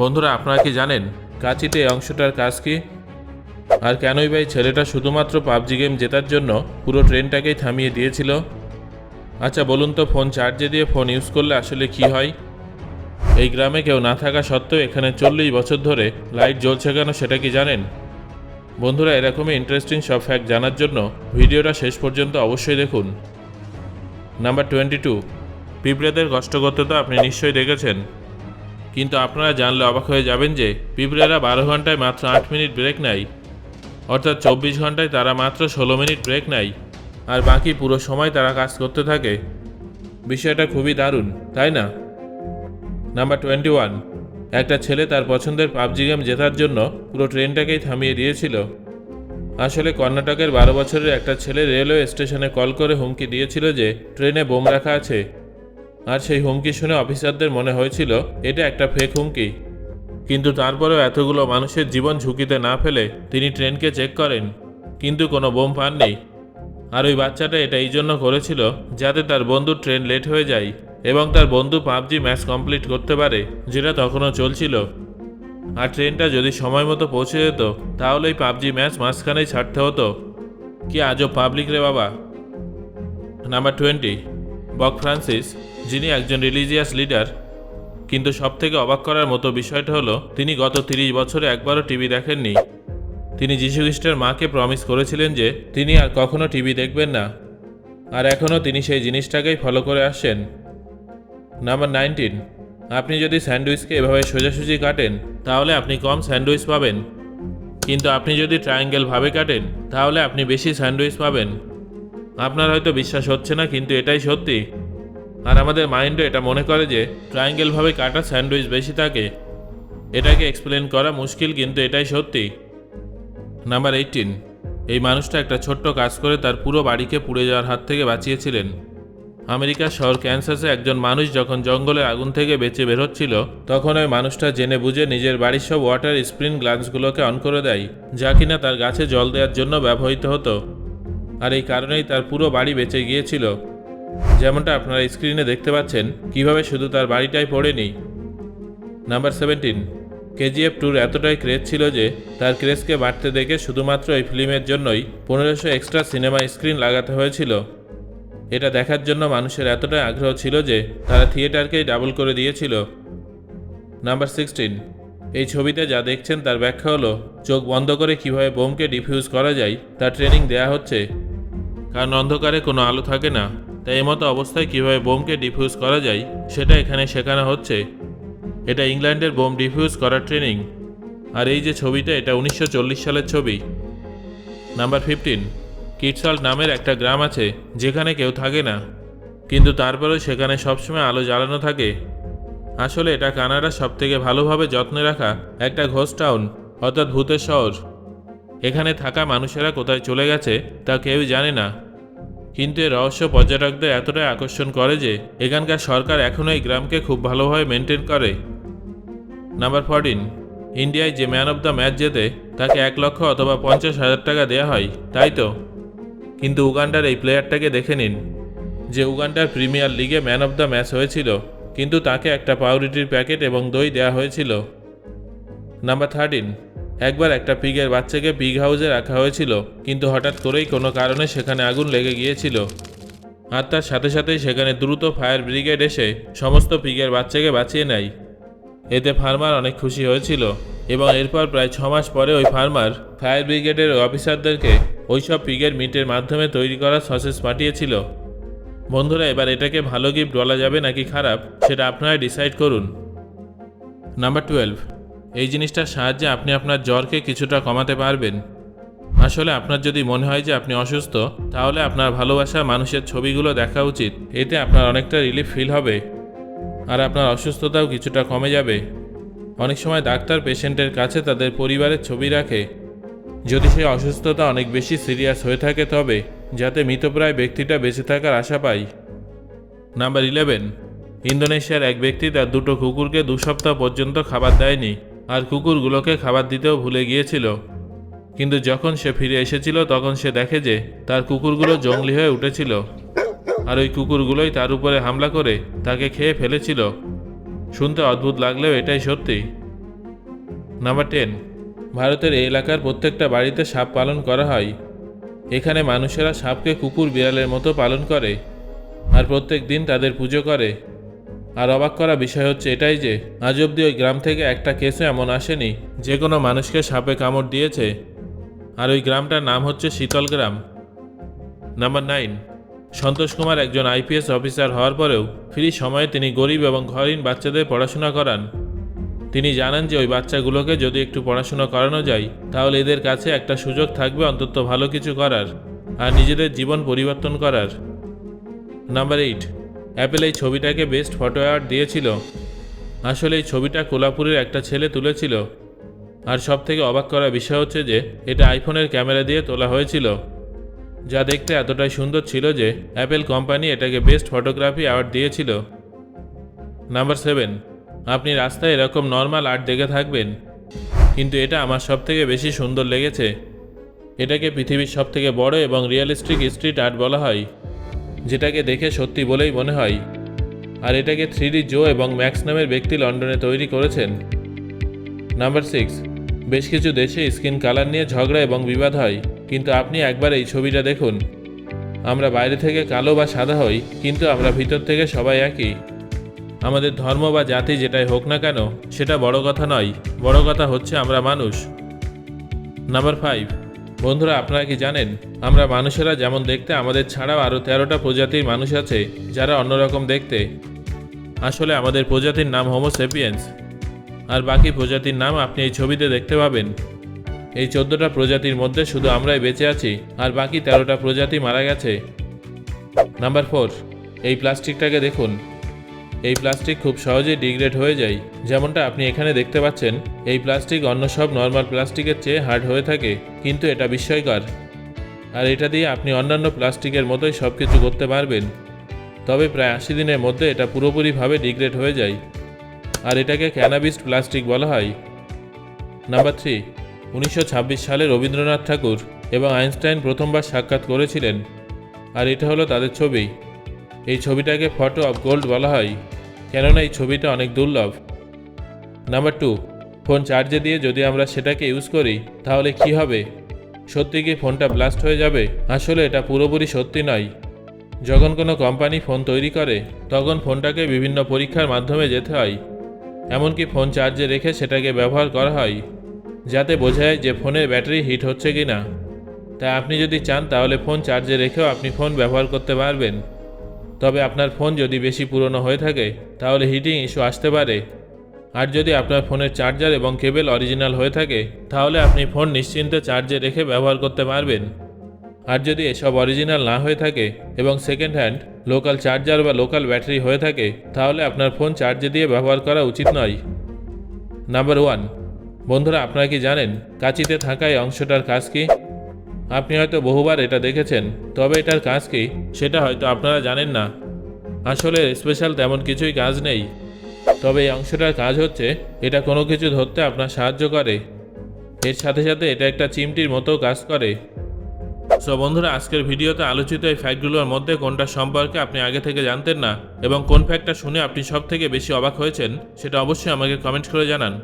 বন্ধুরা, আপনারা কি জানেন কাচিতে এই অংশটার কাজ কি? আর কেনই ভাই ছেলেটা শুধুমাত্র পাবজি গেম জেতার জন্য পুরো ট্রেনটাকেই থামিয়ে দিয়েছিল? আচ্ছা বলুন তো, ফোন চার্জে দিয়ে ফোন ইউজ করলে আসলে কি হয়? এই গ্রামে কেউ না থাকা সত্ত্বেও এখানে চল্লিশ বছর ধরে লাইট জ্বলছে কেন সেটা কি জানেন? বন্ধুরা, এরকমই ইন্টারেস্টিং সব ফ্যাক্ট জানার জন্য ভিডিওটা শেষ পর্যন্ত অবশ্যই দেখুন। নাম্বার টোয়েন্টি টু পিঁপড়েদের কষ্ট করতে তো আপনি নিশ্চয়ই দেখেছেন। কিন্তু আপনারা জানলে অবাক হয়ে যাবেন যে পিঁপড়েরা বারো ঘন্টায় মাত্র আট মিনিট ব্রেক নেয়। অর্থাৎ চব্বিশ ঘন্টায় তারা মাত্র ষোলো মিনিট ব্রেক নেয় আর বাকি পুরো সময় তারা কাজ করতে থাকে। বিষয়টা খুবই দারুণ, তাই না? নাম্বার টোয়েন্টি ওয়ান, একটা ছেলে তার পছন্দের পাবজি গেম জেতার জন্য পুরো ট্রেনটাকেই থামিয়ে দিয়েছিল। আসলে কর্ণাটকের বারো বছরের একটা ছেলে রেলওয়ে স্টেশনে কল করে হুমকি দিয়েছিল যে ট্রেনে বোম রাখা আছে। আর সেই হুমকি শুনে অফিসারদের মনে হয়েছিল, এটা একটা ফেক হুমকি। কিন্তু তারপরেও এতগুলো মানুষের জীবন ঝুঁকিতে না ফেলে তিনি ট্রেনকে চেক করেন, কিন্তু কোনো বোম পাননি। আর ওই বাচ্চাটা এটা এই জন্য করেছিল যাতে তার বন্ধুর ট্রেন লেট হয়ে যায় এবং তার বন্ধু পাবজি ম্যাচ কমপ্লিট করতে পারে, যেটা তখনও চলছিল। আর ট্রেনটা যদি সময় মতো পৌঁছে যেত, তাহলে এই পাবজি ম্যাচ মাঝখানেই ছাড়তে হতো। কি আজও পাবলিক রে বাবা। নাম্বার টোয়েন্টি বক ফ্রান্সিস। যিনি একজন রিলিজিয়াস লিডার কিন্তু সবথেকে অবাক করার মতো বিষয়টা হলো, তিনি গত তিরিশ বছরে একবারও টিভি দেখেননি। তিনি যীশুখ্রিস্টের মাকে প্রমিস করেছিলেন যে, তিনি আর কখনো টিভি দেখবেন না। আর এখনও তিনি সেই জিনিসটাকেই ফলো করে আসছেন। নাম্বার নাইনটিন আপনি যদি স্যান্ডউইচকে এভাবে সোজাসুজি কাটেন, তাহলে আপনি কম স্যান্ডউইচ পাবেন। কিন্তু আপনি যদি ট্রায়াঙ্গেল ভাবে কাটেন, তাহলে আপনি বেশি স্যান্ডউইচ পাবেন। আপনার হয়তো বিশ্বাস হচ্ছে না, কিন্তু এটাই সত্যি। আর আমাদের মাইন্ডও এটা মনে করে যে ট্রায়াঙ্গেলভাবে কাটা স্যান্ডউইচ বেশি থাকে। এটাকে এক্সপ্লেন করা মুশকিল, কিন্তু এটাই সত্যি। নাম্বার এইটিন, এই মানুষটা একটা ছোট্ট কাজ করে তার পুরো বাড়িকে পুড়ে যাওয়ার হাত থেকে বাঁচিয়েছিলেন। আমেরিকার শহর ক্যান্সাসে একজন মানুষ যখন জঙ্গলের আগুন থেকে বেঁচে বেরোচ্ছিল তখন ওই মানুষটা জেনে বুঝে নিজের বাড়ির সব ওয়াটার স্প্রিন গ্লাসগুলোকে অন করে দেয়, যা কিনা তার গাছে জল দেওয়ার জন্য ব্যবহৃত হতো। আর এই কারণেই তার পুরো বাড়ি বেঁচে গিয়েছিল। যেমনটা আপনারা স্ক্রিনে দেখতে পাচ্ছেন, কীভাবে শুধু তার বাড়িটাই পড়েনি। নাম্বার সেভেন্টিন, কেজিএফ ট্যুর এতটাই ক্রেজ ছিল যে তার ক্রেজকে বাড়তে দেখে শুধুমাত্র এই ফিল্মের জন্যই পনেরোশো এক্সট্রা সিনেমা স্ক্রিন লাগাতে হয়েছিল। এটা দেখার জন্য মানুষের এতটাই আগ্রহ ছিল যে তারা থিয়েটারকেই ডাবল করে দিয়েছিল। নাম্বার সিক্সটিন, এই ছবিতে যা দেখছেন তার ব্যাখ্যা হলো, চোখ বন্ধ করে কীভাবে বোমকে ডিফিউজ করা যায়, তার ট্রেনিং দেয়া হচ্ছে। কারণ অন্ধকারে কোনো আলো থাকে না। তাই এমতো অবস্থায় কীভাবে বোমকে ডিফিউজ করা যায়, সেটা এখানে শেখানো হচ্ছে। এটা ইংল্যান্ডের বোম ডিফিউজ করার ট্রেনিং। আর এই যে ছবিটা, এটা উনিশশো চল্লিশ সালের ছবি। নাম্বার ফিফটিন কিটসল্ট নামের একটা গ্রাম আছে, যেখানে কেউ থাকে না। কিন্তু তারপরেও সেখানে সবসময় আলো জ্বালানো থাকে। আসলে এটা কানাডার সবথেকে ভালোভাবে যত্নে রাখা একটা ঘোস্ট টাউন, অর্থাৎ ভূতের শহর। এখানে থাকা মানুষেরা কোথায় চলে গেছে, তা কেউ জানে না। কিন্তু এর রহস্য পর্যটকদের এতটাই আকর্ষণ করে যে এখানকার সরকার এখনও এই গ্রামকে খুব ভালোভাবে মেনটেন করে। নাম্বার ফোরটিন ইন্ডিয়ায় যে ম্যান অফ দ্য ম্যাচ জেতে তাকে এক লক্ষ অথবা পঞ্চাশ হাজার টাকা দেওয়া হয়, তাই তো? কিন্তু উগান্ডার এই প্লেয়ারটাকে দেখে নিন, যে উগান্ডার প্রিমিয়ার লিগে ম্যান অফ দ্য ম্যাচ হয়েছিল, কিন্তু তাকে একটা পাউরুটির প্যাকেট এবং দই দেওয়া হয়েছিল। নাম্বার থার্টিন একবার একটা পিগের বাচ্চাকে পিগ হাউসে রাখা হয়েছিল, কিন্তু হঠাৎ করেই কোনো কারণে সেখানে আগুন লেগে গিয়েছিল। আর তার সাথে সাথেই সেখানে দ্রুত ফায়ার ব্রিগেড এসে সমস্ত পিগের বাচ্চাকে বাঁচিয়ে নেয়। এতে ফার্মার অনেক খুশি হয়েছিল এবং এরপর প্রায় ছ মাস পরে ওই ফার্মার ফায়ার ব্রিগেডের অফিসারদেরকে ওইসব পিগের মিটের মাধ্যমে তৈরি করা সসেস পাঠিয়েছিল। বন্ধুরা, এবার এটাকে ভালো গিফট বলা যাবে নাকি খারাপ, সেটা আপনারা ডিসাইড করুন। নাম্বার টুয়েলভ এই জিনিসটার সাহায্যে আপনি আপনার জ্বরকে কিছুটা কমাতে পারবেন। আসলে আপনার যদি মনে হয় যে আপনি অসুস্থ, তাহলে আপনার ভালোবাসা মানুষের ছবিগুলো দেখা উচিত। এতে আপনার অনেকটা রিলিফ ফিল হবে। আর আপনার অসুস্থতাও কিছুটা কমে যাবে। অনেক সময় ডাক্তার পেশেন্টের কাছে তাদের পরিবারের ছবি রাখে। যদি সেই অসুস্থতা অনেক বেশি সিরিয়াস হয়ে থাকে তবে, যাতে মৃতপ্রায় ব্যক্তিটা বেঁচে থাকার আশা পায় নাম্বার ইলেভেন। ইন্দোনেশিয়ার এক ব্যক্তি তার দুটো কুকুরকে দু সপ্তাহ পর্যন্ত খাবার দেয়নি। আর কুকুরগুলোকে খাবার দিতেও ভুলে গিয়েছিল। কিন্তু যখন সে ফিরে এসেছিল, তখন সে দেখে যে তার কুকুরগুলো জঙ্গলি হয়ে উঠেছিল। আর ওই কুকুরগুলোই তার উপরে হামলা করে তাকে খেয়ে ফেলেছিল। শুনতে অদ্ভুত লাগলেও এটাই সত্যি। নাম্বার টেন, ভারতের এই এলাকার প্রত্যেকটা বাড়িতে সাপ পালন করা হয়। এখানে মানুষেরা সাপকে কুকুর বিড়ালের মতো পালন করে। আর প্রত্যেক দিন তাদের পুজো করে। আর অবাক করা বিষয় হচ্ছে এটাই যে, আজ অবধি ওই গ্রাম থেকে একটা কেসও এমন আসেনি, যে কোনো মানুষকে সাপে কামড় দিয়েছে। আর ওই গ্রামটার নাম হচ্ছে শীতল গ্রাম। নাম্বার নাইন সন্তোষ কুমার একজন আইপিএস অফিসার হওয়ার পরেও ফ্রি সময়ে তিনি গরিব এবং ঘরহীন বাচ্চাদের পড়াশোনা করান। তিনি জানান যে ওই বাচ্চাগুলোকে যদি একটু পড়াশোনা করানো যায়, তাহলে এদের কাছে একটা সুযোগ থাকবে অন্তত ভালো কিছু করার, আর নিজেদের জীবন পরিবর্তন করার। নাম্বার এইট অ্যাপেল এই ছবিটাকে বেস্ট ফটো অ্যাওয়ার্ড দিয়েছিল। আসলে এই ছবিটা কোলাপুরের একটা ছেলে তুলেছিল। আর সব থেকে অবাক করা বিষয় হচ্ছে যে, এটা আইফোনের ক্যামেরা দিয়ে তোলা হয়েছিল। যা দেখতে এতটাই সুন্দর ছিল যে, অ্যাপেল কোম্পানি এটাকে বেস্ট ফটোগ্রাফি অ্যাওয়ার্ড দিয়েছিল। নাম্বার সেভেন, আপনি রাস্তায় এরকম নর্মাল আর্ট দেখে থাকবেন। কিন্তু এটা আমার সব থেকে বেশি সুন্দর লেগেছে। এটাকে পৃথিবীর সব থেকে বড় এবং রিয়েলিস্টিক স্ট্রিট আর্ট বলা হয়। যেটাকে দেখে সত্যি বলেই মনে হয়। আর এটাকে থ্রি জো এবং ম্যাক্স নামের ব্যক্তি লন্ডনে তৈরি করেছেন। নাম্বার সিক্স, বেশ কিছু দেশে স্কিন কালার নিয়ে ঝগড়া এবং বিবাদ হয়, কিন্তু আপনি একবার এই ছবিটা দেখুন। আমরা বাইরে থেকে কালো বা সাদা হই, কিন্তু আমরা ভিতর থেকে সবাই একই। আমাদের ধর্ম বা জাতি যেটাই হোক না কেন, সেটা বড় কথা নয়, বড় কথা হচ্ছে আমরা মানুষ। নাম্বার ফাইভ বন্ধুরা, আপনারা কি জানেন, আমরা মানুষেরা যেমন দেখতে, আমাদের ছাড়াও আরও তেরোটা প্রজাতির মানুষ আছে যারা অন্যরকম দেখতে। আসলে আমাদের প্রজাতির নাম হোমোসেপিয়েন্স আর বাকি প্রজাতির নাম আপনি এই ছবিতে দেখতে পাবেন। এই চোদ্দোটা প্রজাতির মধ্যে শুধু আমরাই বেঁচে আছি, আর বাকি তেরোটা প্রজাতি মারা গেছে। নাম্বার ফোর, এই প্লাস্টিকটাকে দেখুন। এই প্লাস্টিক খুব সহজেই ডিগ্রেড হয়ে যায়। যেমনটা আপনি এখানে দেখতে পাচ্ছেন, এই প্লাস্টিক অন্য সব নর্মাল প্লাস্টিকের চেয়ে হার্ড হয়ে থাকে, কিন্তু এটা বিস্ময়কর। আর এটা দিয়ে আপনি অন্যান্য প্লাস্টিকের মতোই সব কিছু করতে পারবেন। তবে প্রায় আশি দিনের মধ্যে এটা পুরোপুরিভাবে ডিগ্রেড হয়ে যায়। আর এটাকে ক্যানাবিস্ট প্লাস্টিক বলা হয়। নাম্বার থ্রি, উনিশশো ছাব্বিশ সালে রবীন্দ্রনাথ ঠাকুর এবং আইনস্টাইন প্রথমবার সাক্ষাৎ করেছিলেন। আর এটা হলো তাদের ছবি। এই ছবিটাকে ফটো অফ গোল্ড বলা হয়। কেননা এই ছবিটা অনেক দুর্লভ। নাম্বার টু ফোন চার্জে দিয়ে যদি আমরা সেটাকে ইউজ করি, তাহলে কি হবে? সত্যি কি ফোনটা ব্লাস্ট হয়ে যাবে? আসলে এটা পুরোপুরি সত্যি নয়। যখন কোনো কোম্পানি ফোন তৈরি করে, তখন ফোনটাকে বিভিন্ন পরীক্ষার মাধ্যমে যেতে হয়। এমনকি ফোন চার্জে রেখে সেটাকে ব্যবহার করা হয়, যাতে বোঝা যায় যে ফোনের ব্যাটারি হিট হচ্ছে কি না তাই আপনি যদি চান, তাহলে ফোন চার্জে রেখেও আপনি ফোন ব্যবহার করতে পারবেন। তবে আপনার ফোন যদি বেশি পুরনো হয়ে থাকে, তাহলে হিটিং ইস্যু আসতে পারে। আর যদি আপনার ফোনের চার্জার এবং কেবল অরিজিনাল হয়ে থাকে, তাহলে আপনি ফোন নিশ্চিন্তে চার্জে রেখে ব্যবহার করতে পারবেন। আর যদি এসব অরিজিনাল না হয়ে থাকে এবং সেকেন্ড হ্যান্ড লোকাল চার্জার বা লোকাল ব্যাটারি হয়ে থাকে, তাহলে আপনার ফোন চার্জে দিয়ে ব্যবহার করা উচিত নয়। নাম্বার ওয়ান বন্ধুরা আপনারা কি জানেন, কাঁচিতে থাকা এই অংশটার কাজ কি? আপনি হয়তো বহুবার এটা দেখেছেন, তবে এটার কাজ কি, সেটা হয়তো আপনারা জানেন না। আসলে স্পেশাল তেমন কিছুই কাজ নেই। তবে এই অংশটার কাজ হচ্ছে, এটা কোনো কিছু ধরতে আপনার সাহায্য করে। এর সাথে সাথে এটা একটা চিমটির মতো কাজ করে। সো বন্ধুরা, আজকের ভিডিওতে আলোচিত এই ফ্যাক্টগুলোর মধ্যে কোনটা সম্পর্কে আপনি আগে থেকে জানতেন না, এবং কোন ফ্যাক্টটা শুনে আপনি সব থেকে বেশি অবাক হয়েছেন, সেটা অবশ্যই আমাকে কমেন্ট করে জানান।